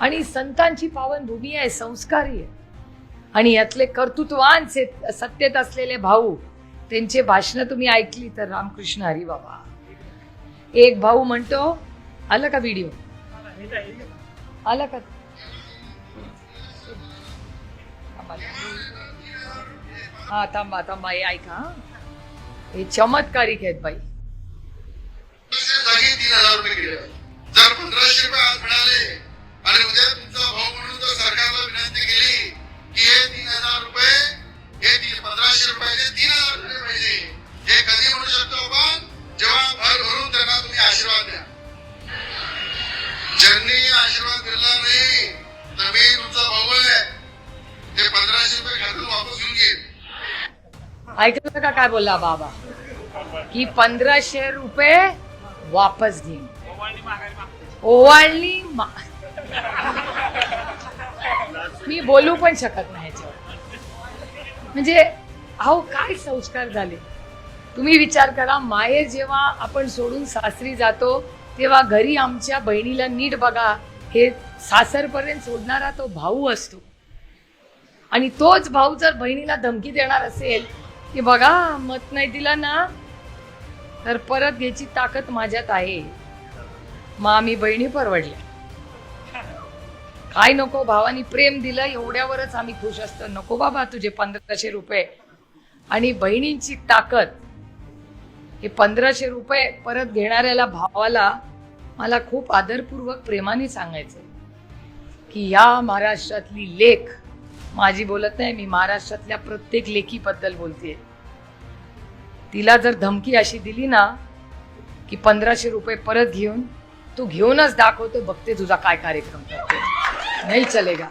आणि संतांची पावनभूमी आहे संस्कारी आहे. आणि यातले कर्तृत्वान से- सत्तेत असलेले भाऊ त्यांचे भाषणं तुम्ही ऐकली तर रामकृष्ण हरी बाबा. एक भाऊ म्हणतो आलं का व्हिडिओ आलं का? हा थांबा थांबा हे ऐका हे. चमत्कारिक आहेत बाई. तीन हजार रुपये जर पंधराशे रुपये आज मिळाले आणि उद्या तुमचा भाऊ म्हणून जर सरकारला विनंती केली की हे तीन हजार रुपये हे तीन पंधराशे रुपयाचे तीन हजार रुपये पाहिजे. हे कधी म्हणू शकतो आपण? जेव्हा भर भरून त्यांना तुम्ही आशीर्वाद द्या. ज्यांनी आशीर्वाद दिला नाही तर मी तुमचा भाऊ आहे. ते पंधराशे रुपये खात्यात वापस घेऊन घेईन ऐकलं का काय बोलला बाबा? की पंधराशे रुपये वापस घेईन. ओवाळणी ओवाळणी मी बोलू पण शकत नाही म्हणजे अहो काय संस्कार झाले? तुम्ही विचार करा माहेर जेव्हा आपण सोडून सासरी जातो तेव्हा घरी आमच्या बहिणीला नीट बघा. हे सासरपर्यंत सोडणारा तो भाऊ असतो. आणि तोच भाऊ जर बहिणीला धमकी देणार असेल की बघा मत नाही दिला ना तर परत घ्यायची ताकद माझ्यात आहे. मग आम्ही बहिणी परवडल्या. काय नको भावानी प्रेम दिलं एवढ्यावरच आम्ही खुश असतो. नको बाबा तुझे पंधराशे रुपये. आणि बहिणींची ताकद हे पंधराशे रुपये परत घेणाऱ्याला भावाला मला खूप आदरपूर्वक प्रेमाने सांगायचं की या महाराष्ट्रातली लेख माझी बोलत नाही मी महाराष्ट्रातल्या प्रत्येक लेखीबद्दल बोलते तिला जर धमकी अशी दिली ना की पंधराशे रुपये परत घेऊन तू घेऊनच दाखवतो बघते तुझा काय कार्यक्रम तर नहीं चलेगा।